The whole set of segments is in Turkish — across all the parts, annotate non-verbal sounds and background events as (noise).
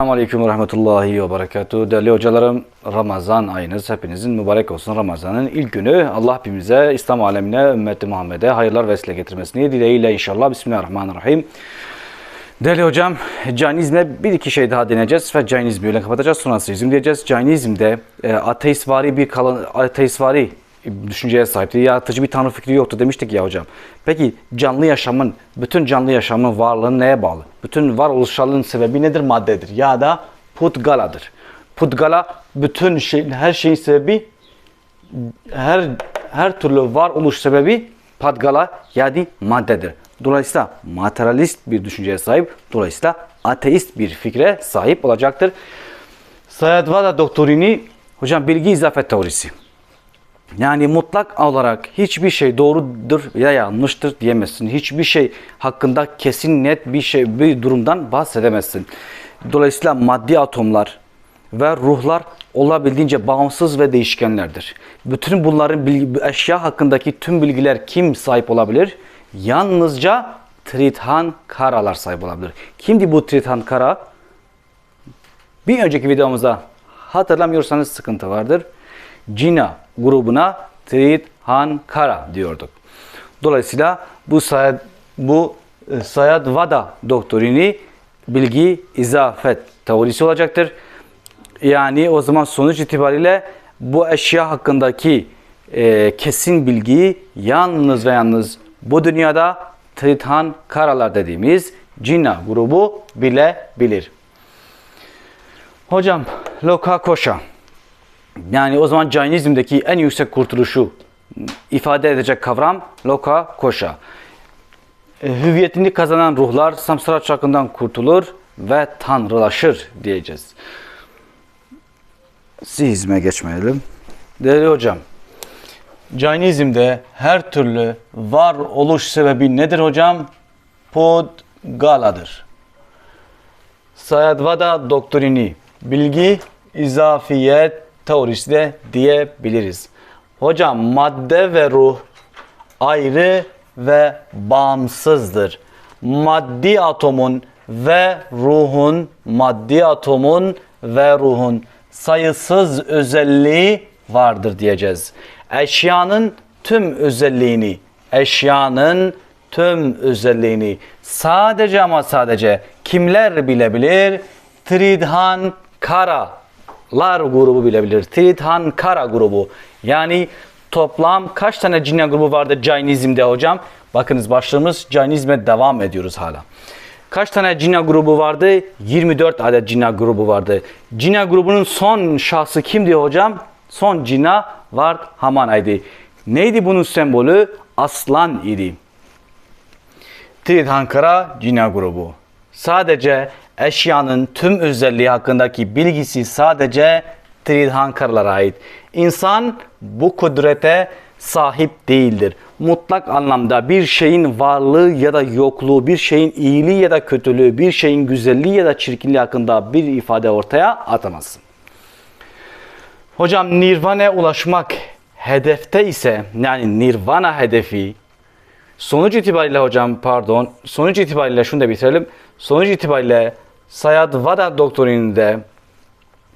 Aleyküm ve rahmetullahi ve berekatuhu. Değerli hocalarım, Ramazan ayınız hepinizin mübarek olsun. Ramazan'ın ilk günü Allah hepimize, İslam alemine, ümmeti Muhammed'e hayırlar vesile getirmesini dileğiyle inşallah. Bismillahirrahmanirrahim. Değerli hocam, Cainizm'e bir iki şey daha deneyeceğiz ve Cainizmi öyle kapatacağız. Sonra Siyizm diyeceğiz. Cainizm'de e, ateistvari bir kalan, ateistvari düşünceye sahipti. Yaratıcı bir tanrı fikri yoktu demiştik ya hocam. Peki canlı yaşamın, bütün canlı yaşamın varlığı neye bağlı? Bütün varoluşsalın sebebi nedir? Maddedir ya da putgaladır. Putgala bütün şey, her şeyin sebebi her her türlü varoluş sebebi Padgala yani maddedir. Dolayısıyla materyalist bir düşünceye sahip, dolayısıyla ateist bir fikre sahip olacaktır. Sayadvada doktrini, hocam bilgi izafet teorisi. Yani mutlak olarak hiçbir şey doğrudur ya yanlıştır diyemezsin. Hiçbir şey hakkında kesin net bir şey bir durumdan bahsedemezsin. Dolayısıyla maddi atomlar ve ruhlar olabildiğince bağımsız ve değişkenlerdir. Bütün bunların bilgi, eşya hakkındaki tüm bilgiler kim sahip olabilir? Yalnızca Tritan Karalar sahip olabilir. Kimdi bu Tritan Kara? Bir önceki videomuzda hatırlamıyorsanız sıkıntı vardır. Cina grubuna Tritan Kara diyorduk. Dolayısıyla bu sayad bu e, sayad vada doktrini bilgi izafet teorisi olacaktır. Yani o zaman sonuç itibariyle bu eşya hakkındaki e, kesin bilgiyi yalnız ve yalnız bu dünyada Tritan Karalar dediğimiz Cina grubu bilebilir. Hocam Loka Koşa yani o zaman Cainizm'deki en yüksek kurtuluşu ifade edecek kavram Loka Koşa. E, hüviyetini kazanan ruhlar samsara çarkından kurtulur ve tanrılaşır diyeceğiz. Sihizme geçmeyelim. Değerli hocam, Cainizm'de her türlü var oluş sebebi nedir hocam? Podgaladır. Sayadvada doktrini, bilgi, izafiyet teorisi de diyebiliriz. Hocam madde ve ruh ayrı ve bağımsızdır. Maddi atomun ve ruhun, maddi atomun ve ruhun sayısız özelliği vardır diyeceğiz. Eşyanın tüm özelliğini, eşyanın tüm özelliğini sadece ama sadece kimler bilebilir? Tridhan Karalar grubu bilebilir. Tridhan Kara grubu. Yani toplam kaç tane cinna grubu vardı Cainizm'de hocam? Bakınız başlığımız Cainizme devam ediyoruz hala. Kaç tane Cina grubu vardı? 24 adet Cina grubu vardı. Cina grubunun son şahsı kimdi hocam? Son Cina Vard Hamana'ydı. Neydi bunun sembolü? Aslan idi. Tridhankara Cina grubu. Sadece eşyanın tüm özelliği hakkındaki bilgisi sadece Tridhankaralara ait. İnsan bu kudrete sahip değildir. Mutlak anlamda bir şeyin varlığı ya da yokluğu, bir şeyin iyiliği ya da kötülüğü, bir şeyin güzelliği ya da çirkinliği hakkında bir ifade ortaya atamazsın. Hocam nirvana'ya ulaşmak hedefte ise yani nirvana hedefi sonuç itibariyle hocam pardon sonuç itibariyle şunu da bitirelim. Sonuç itibariyle Sayadvada doktrininde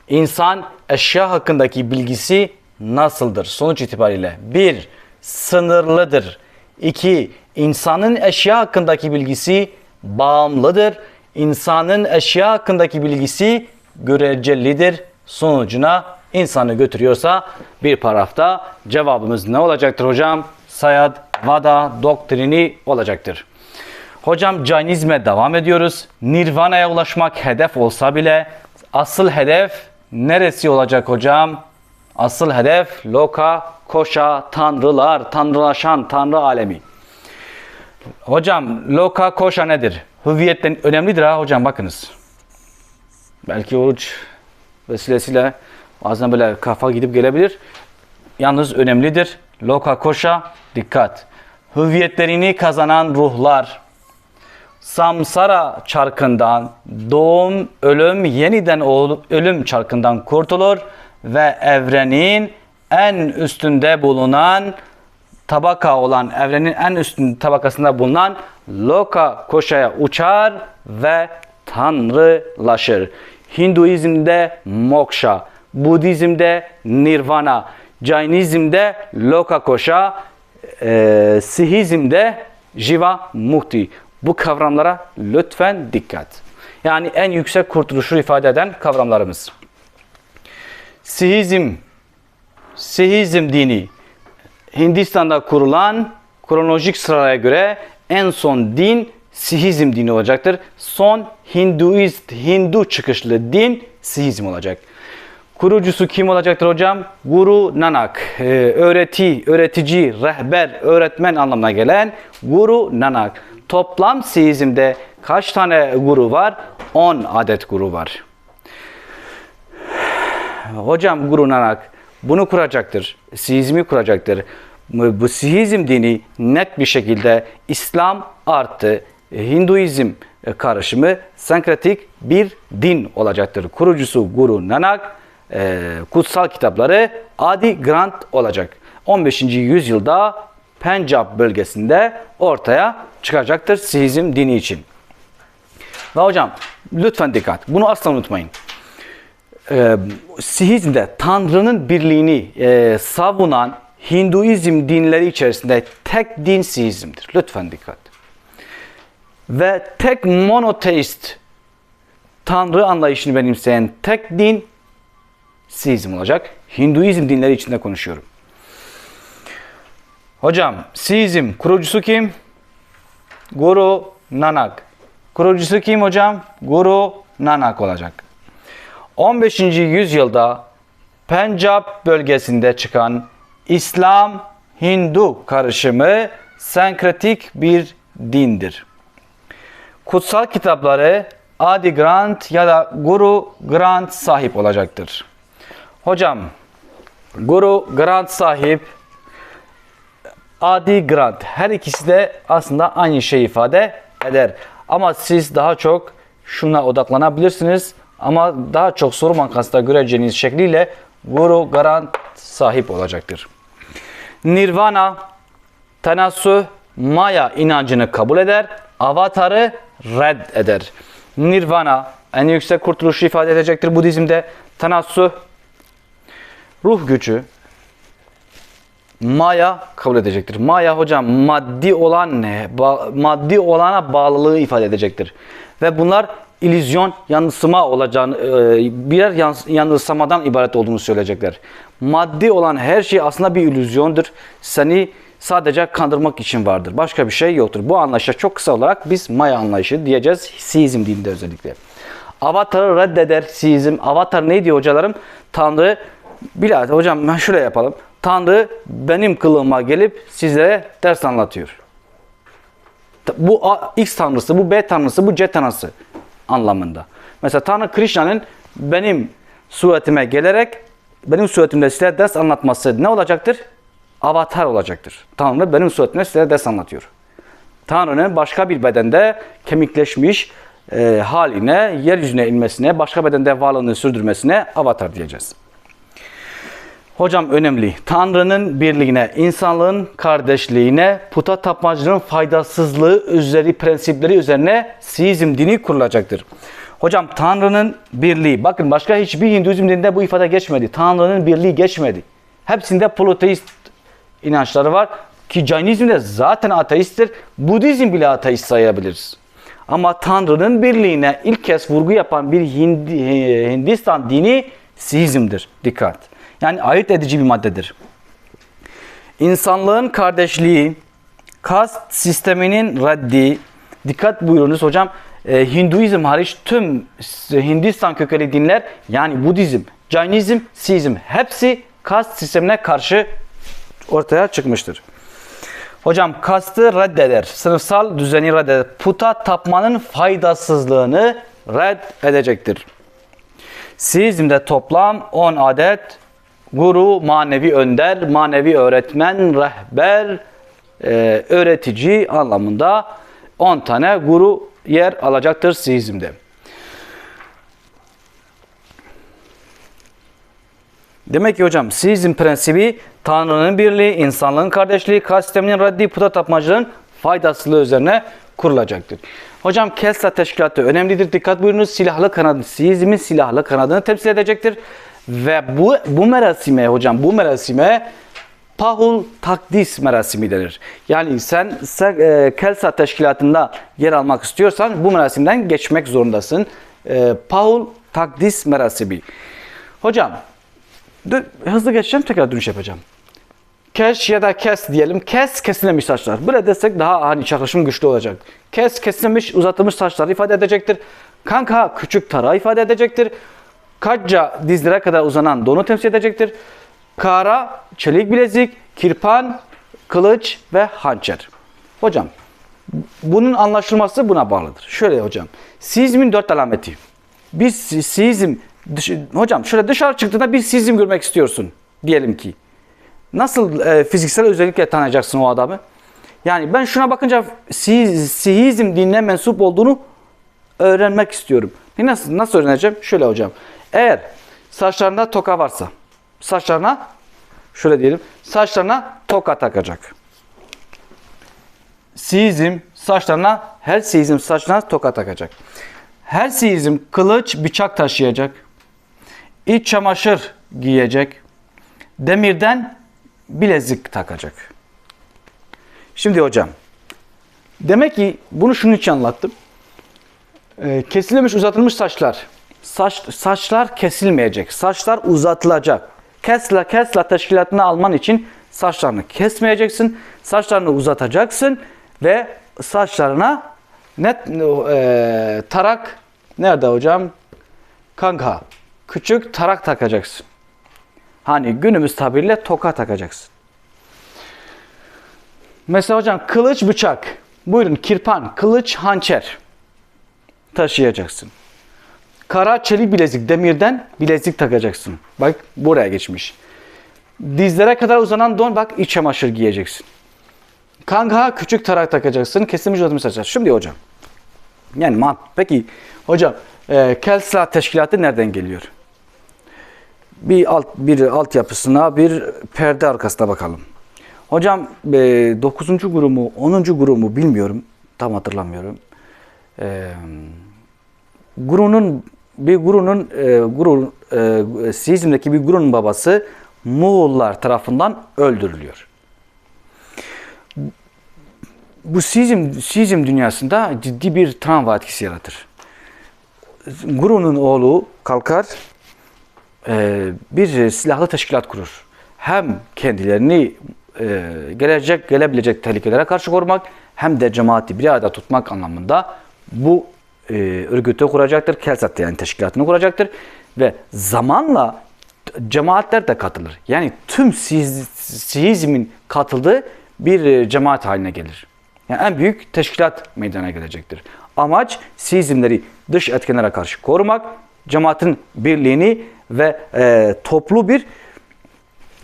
insan eşya hakkındaki bilgisi nasıldır? Sonuç itibariyle bir sınırlıdır. 2. İnsanın eşya hakkındaki bilgisi bağımlıdır. İnsanın eşya hakkındaki bilgisi görecelidir. Sonucuna insanı götürüyorsa bir paragrafta cevabımız ne olacaktır hocam? Sayad Vada doktrini olacaktır. Hocam Cainizme devam ediyoruz. Nirvana'ya ulaşmak hedef olsa bile asıl hedef neresi olacak hocam? Asıl hedef loka, koşa, tanrılar, tanrılaşan tanrı alemi. Hocam loka, koşa nedir? Hüviyetten önemlidir ha hocam bakınız. Belki oruç vesilesiyle bazen böyle kafa gidip gelebilir. Yalnız önemlidir. Loka, koşa dikkat. Hüviyetlerini kazanan ruhlar, samsara çarkından, doğum, ölüm, yeniden ölüm çarkından kurtulur ve evrenin en üstünde bulunan tabaka olan evrenin en üstün tabakasında bulunan loka koşaya uçar ve tanrılaşır. Hinduizm'de moksha, Budizm'de nirvana, Jainizm'de lokakosha, e, Sihizm'de jiva mukti. Bu kavramlara lütfen dikkat. Yani en yüksek kurtuluşu ifade eden kavramlarımız. Sihizm, Sihizm dini Hindistan'da kurulan kronolojik sıraya göre en son din Sihizm dini olacaktır. Son Hinduist, Hindu çıkışlı din Sihizm olacak. Kurucusu kim olacaktır hocam? Guru Nanak. Ee, öğreti, öğretici, rehber, öğretmen anlamına gelen Guru Nanak. Toplam Sihizm'de kaç tane guru var? 10 adet guru var. Hocam Guru Nanak bunu kuracaktır. Sihizmi kuracaktır. Bu Sihizm dini net bir şekilde İslam artı Hinduizm karışımı senkretik bir din olacaktır. Kurucusu Guru Nanak e, kutsal kitapları Adi Grant olacak. 15. yüzyılda Pencap bölgesinde ortaya çıkacaktır Sihizm dini için. Ve hocam lütfen dikkat. Bunu asla unutmayın e, Sihizm'de Tanrı'nın birliğini e, savunan Hinduizm dinleri içerisinde tek din Sihizm'dir. Lütfen dikkat. Ve tek monoteist Tanrı anlayışını benimseyen tek din Sihizm olacak. Hinduizm dinleri içinde konuşuyorum. Hocam Sihizm kurucusu kim? Guru Nanak. Kurucusu kim hocam? Guru Nanak olacak. 15. yüzyılda Pencap bölgesinde çıkan İslam Hindu karışımı senkretik bir dindir. Kutsal kitapları Adi Grant ya da Guru Grant sahip olacaktır. Hocam Guru Grant sahip Adi Grant her ikisi de aslında aynı şeyi ifade eder. Ama siz daha çok şuna odaklanabilirsiniz. Ama daha çok soru bankasında göreceğiniz şekliyle Guru Garant sahip olacaktır. Nirvana, Tanassu, Maya inancını kabul eder, avatarı red eder. Nirvana en yüksek kurtuluşu ifade edecektir Budizm'de. Tanassu, ruh gücü, Maya kabul edecektir. Maya hocam maddi olan ne? Ba- maddi olana bağlılığı ifade edecektir. Ve bunlar illüzyon, yanılsama olacağını, e, birer yans- yanılsamadan ibaret olduğunu söyleyecekler. Maddi olan her şey aslında bir illüzyondur. Seni sadece kandırmak için vardır. Başka bir şey yoktur. Bu anlayışa çok kısa olarak biz Maya anlayışı diyeceğiz. Siizm dininde özellikle. Avatarı reddeder Siizm. Avatar ne diyor hocalarım? Tanrı, Bilal hocam ben şöyle yapalım. Tanrı benim kılığıma gelip sizlere ders anlatıyor. Bu A- X tanrısı, bu B tanrısı, bu C tanrısı anlamında. Mesela Tanrı Krishna'nın benim suretime gelerek benim suretimde size ders anlatması ne olacaktır? Avatar olacaktır. Tanrı benim suretimde size ders anlatıyor. Tanrı'nın başka bir bedende kemikleşmiş e, haline, yeryüzüne inmesine, başka bedende varlığını sürdürmesine avatar diyeceğiz. Hocam önemli. Tanrı'nın birliğine, insanlığın kardeşliğine, puta tapmacılığın faydasızlığı üzeri prensipleri üzerine Siizm dini kurulacaktır. Hocam Tanrı'nın birliği. Bakın başka hiçbir Hinduizm dininde bu ifade geçmedi. Tanrı'nın birliği geçmedi. Hepsinde politeist inançları var. Ki Jainizm'de zaten ateisttir. Budizm bile ateist sayabiliriz. Ama Tanrı'nın birliğine ilk kez vurgu yapan bir Hindi, Hindistan dini Siizm'dir. Dikkat. Yani ayırt edici bir maddedir. İnsanlığın kardeşliği, kast sisteminin reddi, dikkat buyurunuz hocam, e, Hinduizm hariç tüm Hindistan kökenli dinler yani Budizm, Jainizm, Siizm hepsi kast sistemine karşı ortaya çıkmıştır. Hocam kastı reddeder, sınıfsal düzeni reddeder, puta tapmanın faydasızlığını reddedecektir. Siizm'de toplam 10 adet guru, manevi önder, manevi öğretmen, rehber, e, öğretici anlamında 10 tane guru yer alacaktır Siizm'de. Demek ki hocam Siizm prensibi Tanrı'nın birliği, insanlığın kardeşliği, kas sisteminin reddi, puta tapmacılığın faydasızlığı üzerine kurulacaktır. Hocam Kelsla Teşkilatı önemlidir. Dikkat buyurunuz. Silahlı kanadı, Siizmin silahlı kanadını temsil edecektir. Ve bu, bu merasime hocam bu merasime Pahul Takdis merasimi denir. Yani sen, sen e, Kelsa teşkilatında yer almak istiyorsan bu merasimden geçmek zorundasın. E, Pahul Takdis merasimi. Hocam hızlı geçeceğim tekrar dönüş yapacağım. Keş ya da kes diyelim. Kes kesilmemiş saçlar. Böyle desek daha hani çakışım güçlü olacak. Kes kesilmiş uzatılmış saçları ifade edecektir. Kanka küçük tarağı ifade edecektir. Kacca dizlere kadar uzanan donu temsil edecektir. Kara, çelik bilezik, kirpan, kılıç ve hançer. Hocam bunun anlaşılması buna bağlıdır. Şöyle hocam. Siizmin dört alameti. Bir si- siizm, dış- hocam şöyle dışarı çıktığında bir siizm görmek istiyorsun. Diyelim ki. Nasıl e, fiziksel özellikle tanıyacaksın o adamı? Yani ben şuna bakınca si- Sihizm dinine mensup olduğunu öğrenmek istiyorum. E Nasıl, nasıl öğreneceğim? Şöyle hocam. Eğer saçlarında toka varsa, saçlarına şöyle diyelim, saçlarına toka takacak. Sihizm saçlarına, her sihizm saçlarına toka takacak. Her sihizm kılıç, bıçak taşıyacak. İç çamaşır giyecek. Demirden bilezik takacak. Şimdi hocam, demek ki bunu şunun için anlattım. Ee, kesilmiş uzatılmış saçlar. Saç, saçlar kesilmeyecek. Saçlar uzatılacak. Kesla Kesla teşkilatını alman için saçlarını kesmeyeceksin. Saçlarını uzatacaksın ve saçlarına net e, tarak nerede hocam? Kanka küçük tarak takacaksın. Hani günümüz tabiriyle toka takacaksın. Mesela hocam kılıç bıçak. Buyurun kirpan, kılıç, hançer taşıyacaksın. Kara çelik bilezik demirden bilezik takacaksın. Bak buraya geçmiş. Dizlere kadar uzanan don bak iç çamaşır giyeceksin. Kanka küçük tarak takacaksın. Kesilmiş uzatmış saçlar. Şimdi hocam. Yani man. Peki hocam e, Kelsla teşkilatı nereden geliyor? Bir alt bir altyapısına bir perde arkasına bakalım. Hocam e, 9. grubu, 10. grubu bilmiyorum. Tam hatırlamıyorum. E, Guru'nun bir Guru'nun e, Guru e, Siizm'deki bir Guru'nun babası Moğollar tarafından öldürülüyor. Bu Siizm, Siizm dünyasında ciddi bir travma etkisi yaratır. Guru'nun oğlu kalkar e, bir silahlı teşkilat kurur. Hem kendilerini e, gelecek gelebilecek tehlikelere karşı korumak hem de cemaati bir arada tutmak anlamında bu e, örgütü kuracaktır. Kelsat yani teşkilatını kuracaktır ve zamanla cemaatler de katılır. Yani tüm Siizmin katıldığı bir e, cemaat haline gelir. Yani en büyük teşkilat meydana gelecektir. Amaç Siizmleri dış etkenlere karşı korumak, cemaatin birliğini ve e, toplu bir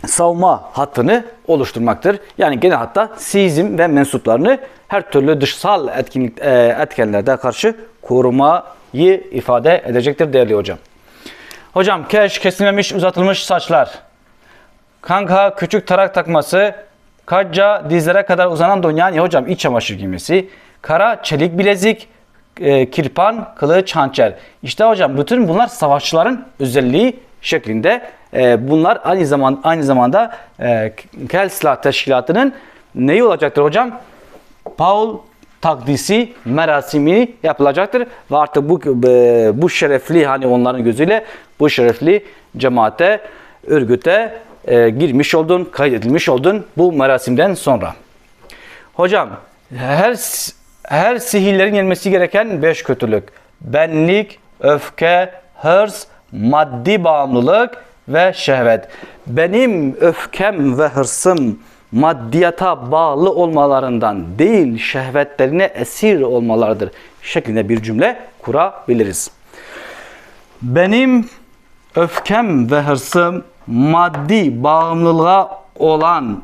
savunma hattını oluşturmaktır. Yani genel hatta Siizm ve mensuplarını her türlü dışsal etkinlik, e, etkenlerde karşı korumayı ifade edecektir değerli hocam. Hocam keş kesilmemiş uzatılmış saçlar. Kanka küçük tarak takması. Kacca dizlere kadar uzanan don yani hocam iç çamaşır giymesi. Kara çelik bilezik. e, kirpan, kılıç, hançer. İşte hocam bütün bunlar savaşçıların özelliği şeklinde. E, bunlar aynı zaman aynı zamanda e, Kelsla teşkilatının neyi olacaktır hocam? Paul takdisi merasimi yapılacaktır ve artık bu e, bu şerefli hani onların gözüyle bu şerefli cemaate, örgüte e, girmiş oldun, kaydedilmiş oldun bu merasimden sonra. Hocam her her sihirlerin yenmesi gereken beş kötülük. Benlik, öfke, hırs, maddi bağımlılık ve şehvet. Benim öfkem ve hırsım maddiyata bağlı olmalarından değil şehvetlerine esir olmalarıdır şeklinde bir cümle kurabiliriz. Benim öfkem ve hırsım maddi bağımlılığa olan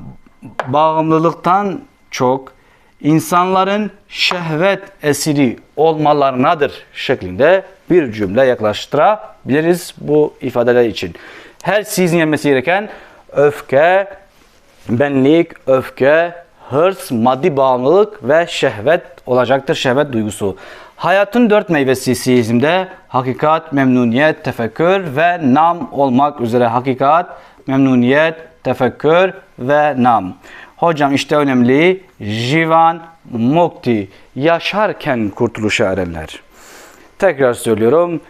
bağımlılıktan çok insanların şehvet esiri olmalarınadır şeklinde bir cümle yaklaştırabiliriz bu ifadeler için. Her sizin yenmesi gereken öfke, benlik, öfke, hırs, maddi bağımlılık ve şehvet olacaktır. Şehvet duygusu. Hayatın dört meyvesi Siizm'de hakikat, memnuniyet, tefekkür ve nam olmak üzere. Hakikat, memnuniyet, tefekkür ve nam. Hocam işte önemli. Jivan Mukti. Yaşarken kurtuluşa erenler. Tekrar söylüyorum.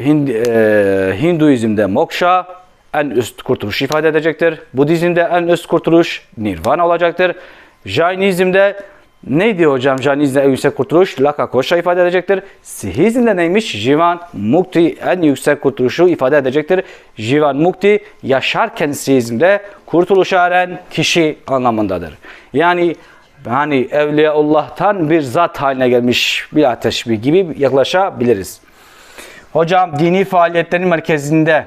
Hind, e, Hinduizm'de moksha en üst kurtuluş ifade edecektir. Budizm'de en üst kurtuluş nirvana olacaktır. Jainizm'de neydi hocam? Jainizm'de en yüksek kurtuluş laka koşa ifade edecektir. Sihizm'de neymiş? Jivan mukti en yüksek kurtuluşu ifade edecektir. Jivan mukti yaşarken sihizm'de kurtuluşa eren kişi anlamındadır. Yani hani Evliyaullah'tan bir zat haline gelmiş bir teşbih gibi yaklaşabiliriz. Hocam dini faaliyetlerin merkezinde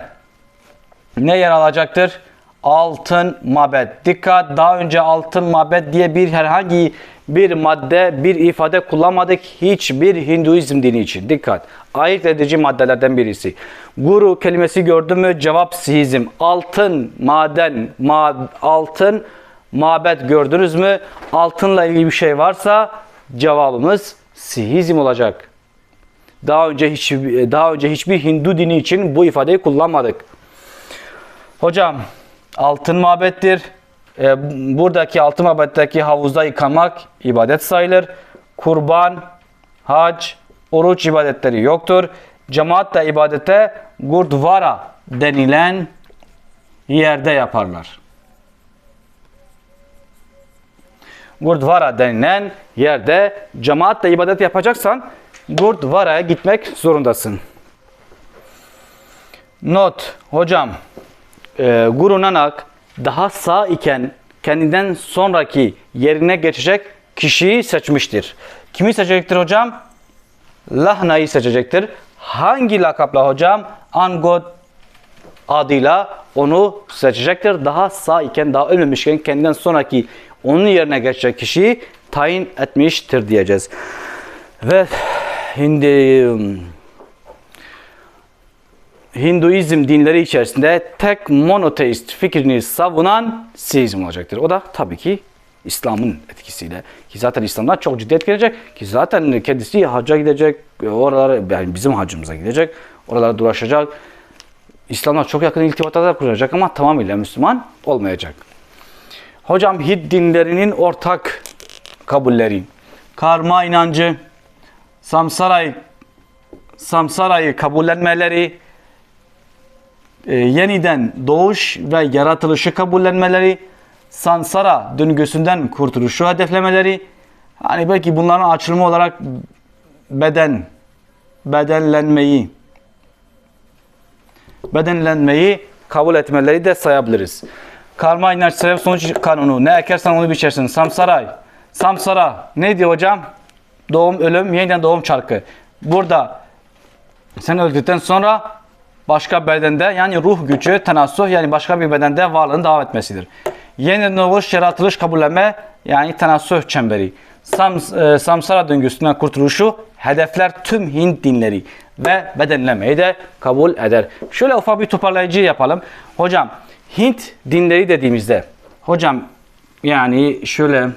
ne yer alacaktır? Altın mabet. Dikkat daha önce altın mabet diye bir herhangi bir madde, bir ifade kullanmadık hiçbir Hinduizm dini için. Dikkat. Ayırt edici maddelerden birisi. Guru kelimesi gördün mü? Cevap sihizm. Altın, maden, ma altın, mabet gördünüz mü? Altınla ilgili bir şey varsa cevabımız sihizm olacak. Daha önce hiç daha önce hiçbir Hindu dini için bu ifadeyi kullanmadık. Hocam altın mabettir. Ee, buradaki altın mabetteki havuzda yıkamak ibadet sayılır. Kurban, hac, oruç ibadetleri yoktur. Cemaat da ibadete gurdvara denilen yerde yaparlar. Gurdvara denilen yerde cemaatle ibadet yapacaksan Gurdvara'ya gitmek zorundasın. Not. Hocam, e, Guru Nanak daha sağ iken kendinden sonraki yerine geçecek kişiyi seçmiştir. Kimi seçecektir hocam? Lahna'yı seçecektir. Hangi lakapla hocam? Angod adıyla onu seçecektir. Daha sağ iken, daha ölmemişken kendinden sonraki onun yerine geçecek kişiyi tayin etmiştir diyeceğiz. Ve Hindi Hinduizm dinleri içerisinde tek monoteist fikrini savunan Siizm olacaktır. O da tabii ki İslam'ın etkisiyle. Ki zaten İslam'dan çok ciddi etkilenecek. Ki zaten kendisi hacca gidecek. Oralara, yani bizim hacımıza gidecek. Oralara dolaşacak. İslam'la çok yakın irtibatlar kuracak ama tamamıyla Müslüman olmayacak. Hocam Hint dinlerinin ortak kabulleri. Karma inancı, samsarayı, samsarayı kabullenmeleri, e, yeniden doğuş ve yaratılışı kabullenmeleri, sansara döngüsünden kurtuluşu hedeflemeleri, hani belki bunların açılımı olarak beden, bedenlenmeyi, bedenlenmeyi kabul etmeleri de sayabiliriz. Karma inanç sebep sonuç kanunu. Ne ekersen onu biçersin. Samsaray. Samsara. Ne diyor hocam? Doğum, ölüm, yeniden doğum çarkı. Burada sen öldükten sonra başka bedende yani ruh gücü, tenassuh yani başka bir bedende varlığını devam etmesidir. Yeniden doğuş, yaratılış, kabullenme yani tenassuh çemberi. Sam, e, samsara döngüsünden kurtuluşu hedefler tüm Hint dinleri ve bedenlemeyi de kabul eder. Şöyle ufak bir toparlayıcı yapalım. Hocam Hint dinleri dediğimizde hocam yani şöyle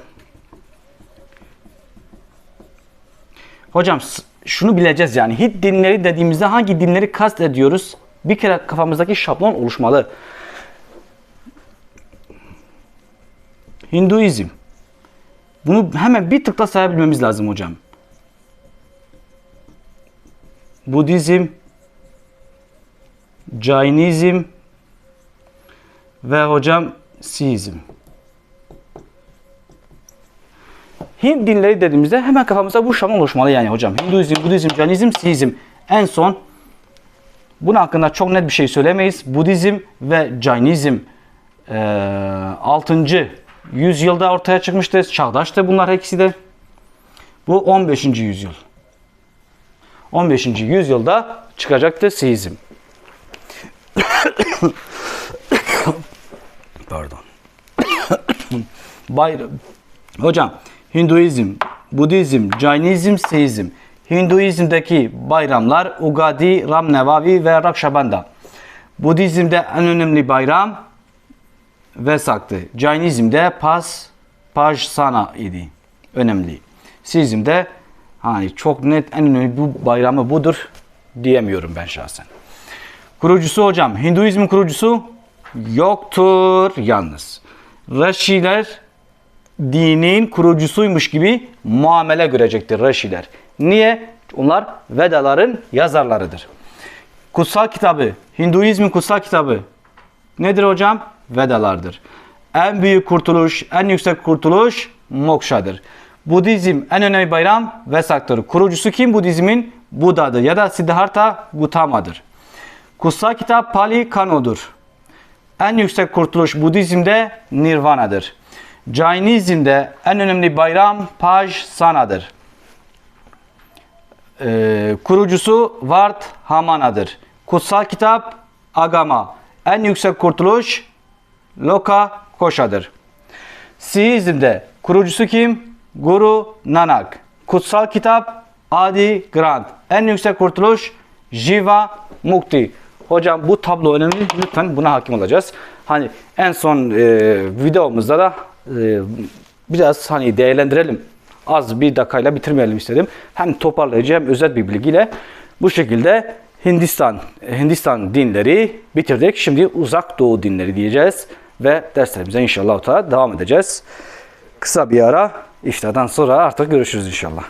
hocam şunu bileceğiz yani Hint dinleri dediğimizde hangi dinleri kast ediyoruz? Bir kere kafamızdaki şablon oluşmalı. Hinduizm. Bunu hemen bir tıkla sayabilmemiz lazım hocam. Budizm, Jainizm ve hocam Siizm. Hint dinleri dediğimizde hemen kafamızda bu şablon oluşmalı yani hocam. Hinduizm, Budizm, Jainizm, Siizm. En son bunun hakkında çok net bir şey söylemeyiz. Budizm ve Jainizm e, 6. yüzyılda ortaya çıkmıştı. Çağdaştı bunlar ikisi de. Bu 15. yüzyıl. 15. yüzyılda çıkacaktı Siizm. (coughs) Pardon. (coughs) Bayram. Hocam Hinduizm, Budizm, Jainizm, Seizm. Hinduizm'deki bayramlar Ugadi, Ramnevavi ve Rakşabanda. Budizm'de en önemli bayram Vesak'tı. Jainizm'de Pas, Paj sana idi. Önemli. Sizin de hani çok net en önemli bu bayramı budur diyemiyorum ben şahsen. Kurucusu hocam, Hinduizmin kurucusu yoktur yalnız. Raşiler dinin kurucusuymuş gibi muamele görecektir Raşiler. Niye? Onlar Vedaların yazarlarıdır. Kutsal kitabı, Hinduizmin kutsal kitabı nedir hocam? Vedalardır. En büyük kurtuluş, en yüksek kurtuluş Mokşa'dır. Budizm en önemli bayram Vesak'tır. Kurucusu kim Budizmin? Buda'dır ya da Siddhartha Gautama'dır. Kutsal kitap Pali Kano'dur. En yüksek kurtuluş Budizm'de Nirvana'dır. Jainizm'de en önemli bayram Paj Sana'dır. Ee, kurucusu Vart Hamana'dır. Kutsal kitap Agama. En yüksek kurtuluş Loka Koşa'dır. Siizm'de kurucusu kim? Guru Nanak. Kutsal kitap Adi Grant. En yüksek kurtuluş Jiva Mukti. Hocam bu tablo önemli. Lütfen buna hakim olacağız. Hani en son e, videomuzda da e, biraz hani değerlendirelim. Az bir dakikayla bitirmeyelim istedim. Hem toparlayıcı hem özet bir bilgiyle bu şekilde Hindistan Hindistan dinleri bitirdik. Şimdi uzak doğu dinleri diyeceğiz ve derslerimize inşallah devam edeceğiz. Kısa bir ara iftardan sonra artık görüşürüz inşallah.